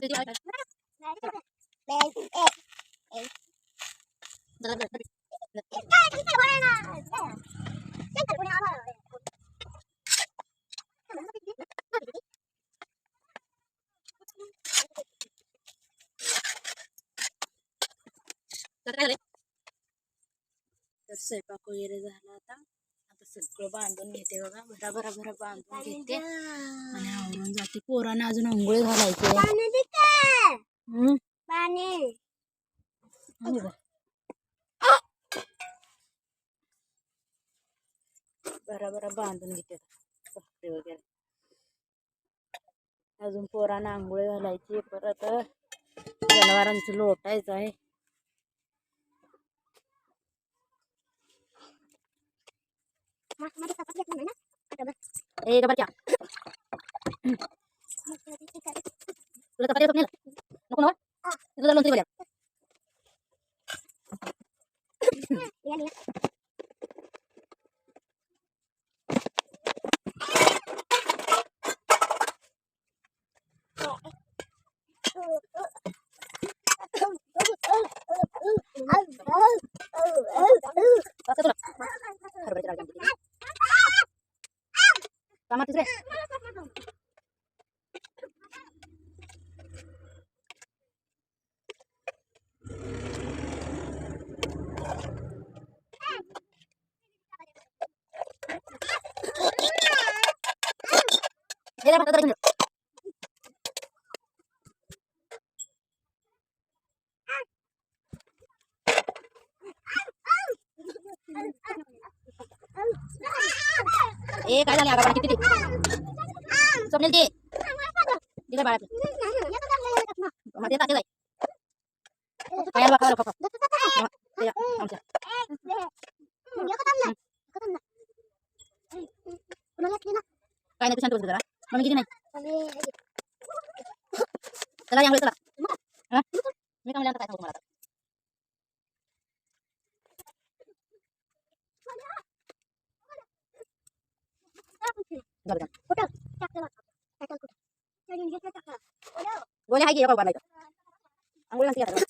Se va coger esa lata. आता सगळं बांधून घेते बघा. भरा भरा भरा बांधून घेते आणि आवरून जाते. पोरांना अजून आंघोळी घालायचे बघ. भरा भरा बांधून घेते भाकरी वगैरे. अजून पोरांना आंघोळी घालायची परत जनावरांचं लोटायचं आहे. ए गबर क्या तुला चपाती स्वप्नेल नको ना तुला लोणचं बोल्या कसं तुला 頑張ってくれ。ए काय झालं आगा किती ते स्वप्नेल ते दे काय बाळाचं मध्ये टाके जाय काय आलं बघा बघा ते या, आमच्या काय नाही तू शांत बस जरा मग किती नाही चला यामुळे चला हा? मी काय म्हणलं आता काय सांगू तुम्हाला आता जाऊ दे. गोळ्या आहे की एका इथं. आंघोळ घालते.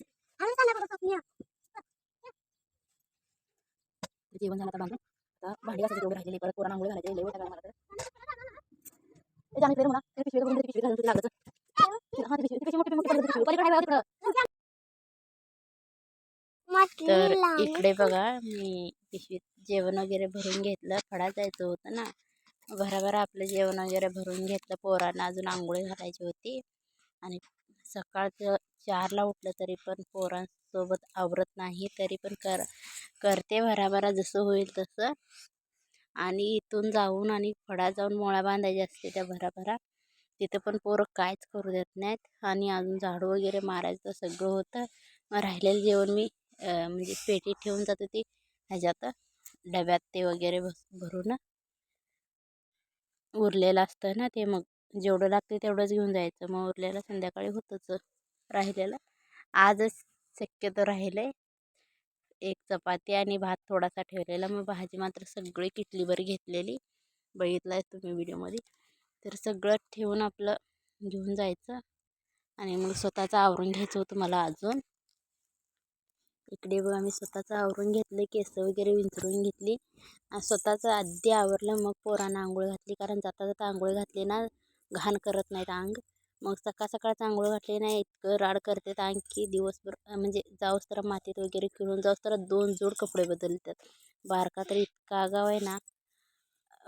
जेवण झालं आता बांधून आता भांडी घासायची तेवढी राहिलेली परत पोरांना आंघोळ घालायची वैताग आला मला तर. म्हणा. ते पिशवी ते पिशवी घालून तर. हा, पिशवी- पिशवी मोठी- मोठी पिशवी. पलीकडे आहे तिकडं. तर इकडे बघा मी पिशवीत जेवण वगैरे भरून घेतलं फडा जायचं होतं ना भराभरा आपलं जेवण वगैरे भरून घेतलं. पोरांना अजून आंघोळी घालायची होती. आणि सकाळचं चारला उठलं तरी पण पोरांसोबत आवरत नाही तरी पण कर करते भराभरा जसं होईल तसं. आणि इथून जाऊन आणि फडा जाऊन मोळा बांधायची असते त्या भराभरा तिथं पण पोरं कायच करू देत नाहीत. आणि अजून झाडू वगैरे मारायचं सगळं होतं. मग राहिलेलं जेवण मी म्हणजे पेटी ठेवून जात होती. ह्याच्यात डब्यात ते वगैरे भस भरून उरलेलं असतं ना ते मग. जेवढं लागते तेवढंच घेऊन जायचं. मग उरलेलं संध्याकाळी होतंच राहिलेलं. आजच शक्यतो राहिले एक चपाती आणि भात थोडासा ठेवलेला. मग भाजी मात्र सगळी किटलीभर घेतलेली. बघितला आहे तुम्ही व्हिडिओमध्ये. तर सगळं ठेवून आपलं घेऊन जायचं. आणि मग स्वतःचं आवरून घ्यायचं होतं मला अजून. इकडे बघा मी स्वतःचं आवरून घेतलं केस वगैरे विंचरून घेतली. आणि स्वतःचं आधी आवरलं मग पोरांना आंघोळ घातली. कारण जाता जाता आंघोळ घातली ना घाण करत नाहीत अंग मग सकाळ सकाळचं आंघोळ घातली नाही इतकं राड करतात आणखी दिवसभर म्हणजे जाऊस तर मातीत वगैरे खेळून जाऊस तर दोन जोड कपडे बदलतात. बारका तर इतका आगाव आहे ना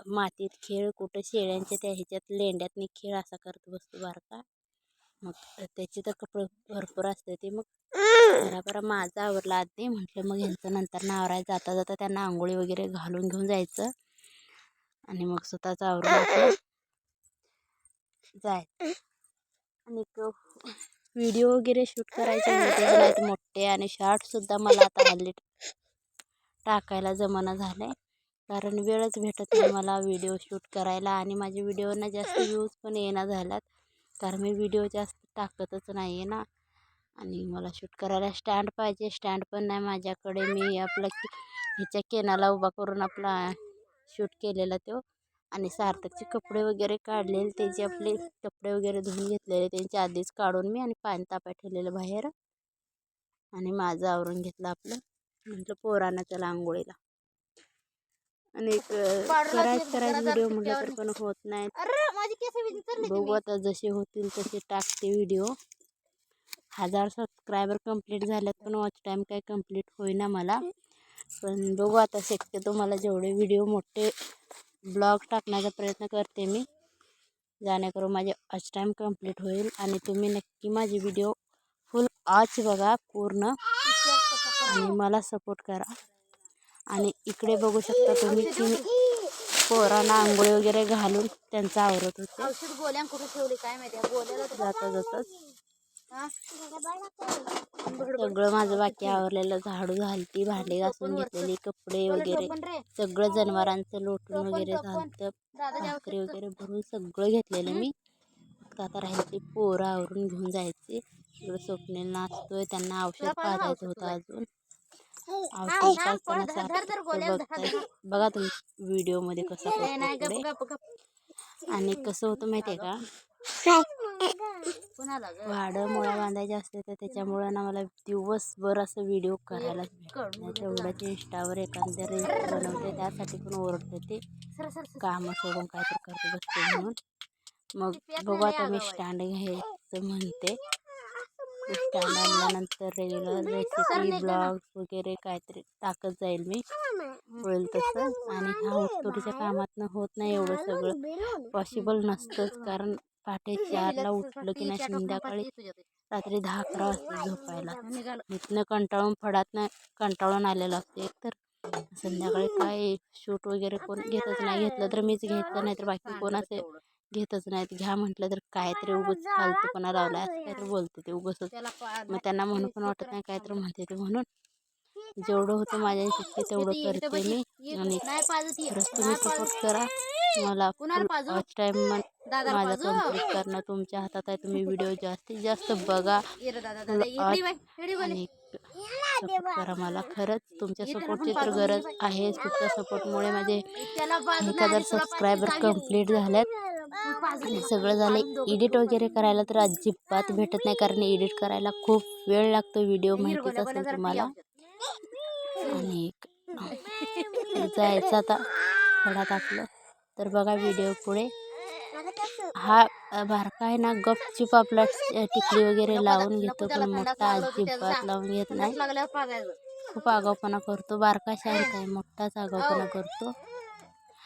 मातीत खेळ कुठं शेळ्यांच्या त्या ह्याच्यात लेंड्यातनी खेळ असा करत बसतो बारका. मग त्याचे तर कपडे भरपूर असते ते मग बराबर माझं आवडला आधी म्हटलं मग ह्यांचं नंतर आवरायचं जाता जाता त्यांना आंघोळी वगैरे घालून घेऊन जायचं. आणि मग स्वतःचं आवरून जाय. जायचं आणि व्हिडिओ वगैरे शूट करायचे म्हणजे मोठे आणि शॉर्टसुद्धा मला आता हल्ली टाकायला जमाना झालं आहे कारण वेळच भेटत नाही मला व्हिडिओ शूट करायला आणि माझ्या व्हिडिओना जास्त व्ह्यूज पण येणं झाल्यात. कारण मी व्हिडिओ जास्त टाकतच नाही आहे ना. आणि मला शूट करायला स्टँड पाहिजे. स्टँड पण नाही माझ्याकडे. मी आपला ह्याच्या केनाला उभा करून आपला शूट केलेला तो. आणि सार्थकचे कपडे वगैरे काढलेले. त्याचे आपले कपडे वगैरे धुवून घेतलेले. त्यांचे आधीच काढून मी आणि पाणी तापाय ठेवलेलं बाहेर. आणि माझं आवरून घेतलं आपलं. म्हटलं पोरांना चला आंघोळीला. आणि करायचं करायचं व्हिडिओ म्हटलं तर पण होत नाही. अरे माझी केस विचारली बघू आता जसे होतील तसे टाकते व्हिडिओ हजार सबस्क्रायबर कंप्लीट झाल्यात पण वॉच टाईम काय कंप्लीट होईना मला. पण बघू आता शक्यतो मला जेवढे व्हिडिओ मोठे ब्लॉग टाकण्याचा प्रयत्न करते मी जेणेकरून माझे वॉच टाईम कंप्लीट होईल. आणि तुम्ही नक्की माझे व्हिडिओ फुल वॉच बघा पूर्ण. आणि मला सपोर्ट करा. आणि इकडे बघू शकता तुम्ही की पोरांना आंघोळी वगैरे घालून त्यांचं आवरत होते. औषध गोळ्या कुठे ठेवली काय माहिती गोळ्याला तर- जाता जाताच? सगळं माझं बाकी आवरलेलं झाडू झालती भांडी घासून घेतलेली कपडे वगैरे सगळं जनावरांचं लोटून वगैरे द्या भाकरी वगैरे भरून सगळं घेतलेलं मी. फक्त आता राहिले ते पोरं आवरून घेऊन जायचे. इकडं स्वप्नील नाचतोय त्यांना औषध पाजायचं होतं अजून. बघा तुम्ही व्हिडिओमध्ये कसा आणि कसं होतं माहितीये का? कुणाला ग वाडं मुळा बांधायचे असते तर त्याच्यामुळं ना मला दिवसभर असं व्हिडिओ नाही. तेवढंच इंस्टावर एखाद्या रील्स बनवते त्यासाठी पण ओरडते ते. कामं सोडून काहीतरी करते बसते म्हणून. मग बघू आता मी स्टँड घ्यायचं म्हणते. स्टँड आणल्यानंतर रेग्युलर रेसिपी ब्लॉग वगैरे काहीतरी टाकत जाईल मी. होईल तसं आणि ह्या ऊसतोडीच्या कामातनं होत नाही एवढं सगळं. पॉसिबल नसतंच. कारण पहाटे चारला उठलं की नाही संध्याकाळी रात्री दहा अकरा वाजता झोपायला. इथनं कंटाळून फडातनं कंटाळून आलेलं असतं एक तर. संध्याकाळी काय शूट वगैरे कोण घेतच नाही. घेतलं तर मीच घ्यायचं नाही तर बाकी कोण असे घेतच नाहीत. घ्या म्हटलं तर काहीतरी उगच फालतूपणा लावला असं काहीतरी बोलते ते उगच पा- मग त्यांना म्हणून पण वाटत नाही काहीतरी म्हणते ते म्हणून. जेवढं होतं माझ्या तेवढं करते मी आणि. खरंच तुम्ही सपोर्ट. करा. मला टाईम दादाला माझा? कंप्लीट करणं तुमच्या हातात आहे. तुम्ही व्हिडिओ जास्तीत जास्त बघा. आणि सपोर्ट करा मला. खरंच तुमच्या सपोर्टची तर गरज आहे. तुमच्या सपोर्टमुळे माझे एक हजार सबस्क्रायबर. कंप्लीट झाल्यात. आणि नाही. सगळं झालं एडिट वगैरे करायला तर अजिबात भेटत नाही. कारण एडिट करायला खूप वेळ लागतो. व्हिडिओ माहितीच असेल तुम्हाला. आणि जायचं आता. फडात आपलं तर बघा व्हिडिओ पुढे. हा बारका आहे ना गपचूप आपला टिकली वगैरे लावून घेतो पण मोठा अजिबात. लावून घेत नाही. खूप आगाऊपणा करतो. बारका शांत आहे मोठाच आगाऊपणा करतो. त्याला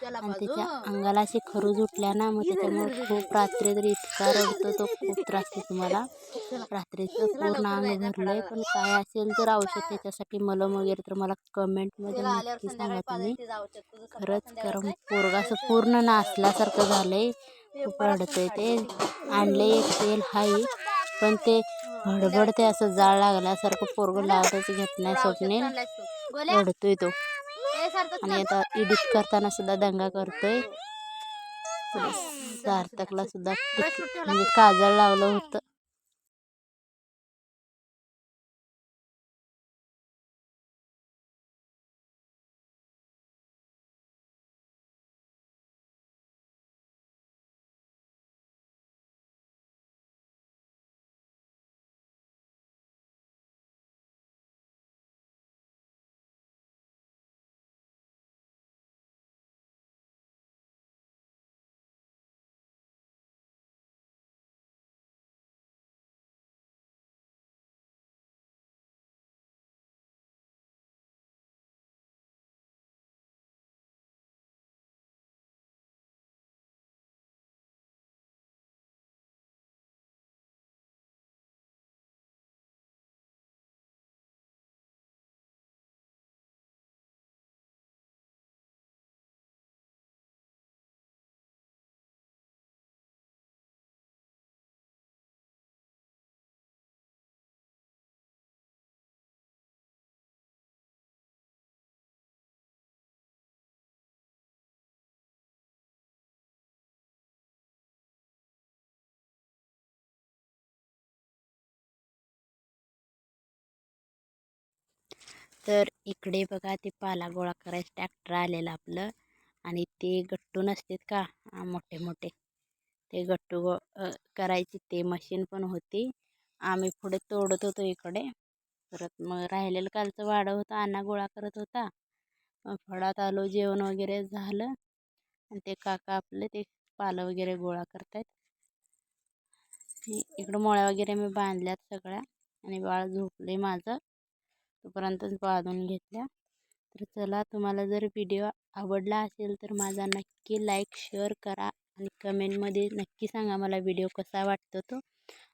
आणि. त्याच्या अंगाला अशी खरूज उठल्या ना मग त्याच्यामुळे खूप रात्री तरी इतका रडतो तो खूप त्रास देतो मला. रात्रीचं पूर्ण अंग भरलंय पण काय असेल तर औषध त्याच्यासाठी मलम वगैरे तर मला कमेंटमध्ये नक्की सांगा तुम्ही. खरंच कारण? पोरगा असं पूर्ण नाचल्यासारखं झालंय. खूप रडतंय ते. आणले एक तेल हाई पण ते भडभडते असं जाळ लागल्यासारखं पोरगं लावतच घेत नाही स्वप्ने आणलायस तू. गोल्या, रडतोय तो. आणि आता एडिट करताना सुद्धा दंगा करतोय. सार्थकला सुद्धा म्हणजे काजळ लावलं होतं. तर इकडे बघा ते पाला गोळा करायचं ट्रॅक्टर आलेलं आपलं आणि ते गट्टू नसतात का? मोठे मोठे ते गट्टू गो करायची. ते मशीन पण होती. आम्ही पुढे तोडत होतो इकडे. परत मग राहिलेलं कालचं वाडं होतं. अन्ना गोळा करत होता. मग फळात आलो जेवण वगैरे झालं. आणि ते काका आपले ते पालं वगैरे गोळा करतायत. इकडं मोळ्या वगैरे मी बांधल्यात सगळ्या. आणि बाळ झोपले माझं. तोपर्यंतच बांधून घेतल्या. तर चला तुम्हाला जर व्हिडिओ आवडला असेल तर माझा नक्की लाईक शेअर करा आणि कमेंटमध्ये नक्की सांगा मला व्हिडिओ कसा वाटतो तो.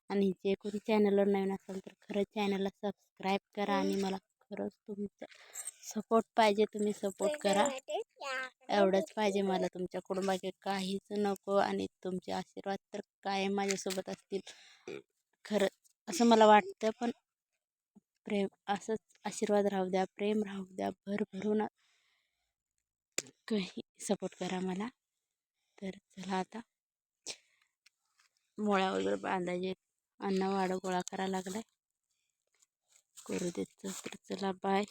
आणि जे कोणी चॅनलवर नवीन असेल तर खरंच चॅनलला सबस्क्राईब करा आणि मला खरंच तुमचं सपोर्ट पाहिजे तुम्ही सपोर्ट करा. एवढंच पाहिजे मला तुमच्याकडून बाकी काहीच नको आणि तुमचे आशीर्वाद तर कायम माझ्यासोबत असतील. खरं असं मला वाटतं पण प्रेम असंच आशीर्वाद राहू द्या प्रेम राहू द्या भरभरून काही सपोर्ट करा मला. तर चला आता. मोळ्या वगैरे बांधायचे. अन्न वाढ गोळा करायला लागलाय. करू देत तर चला बाय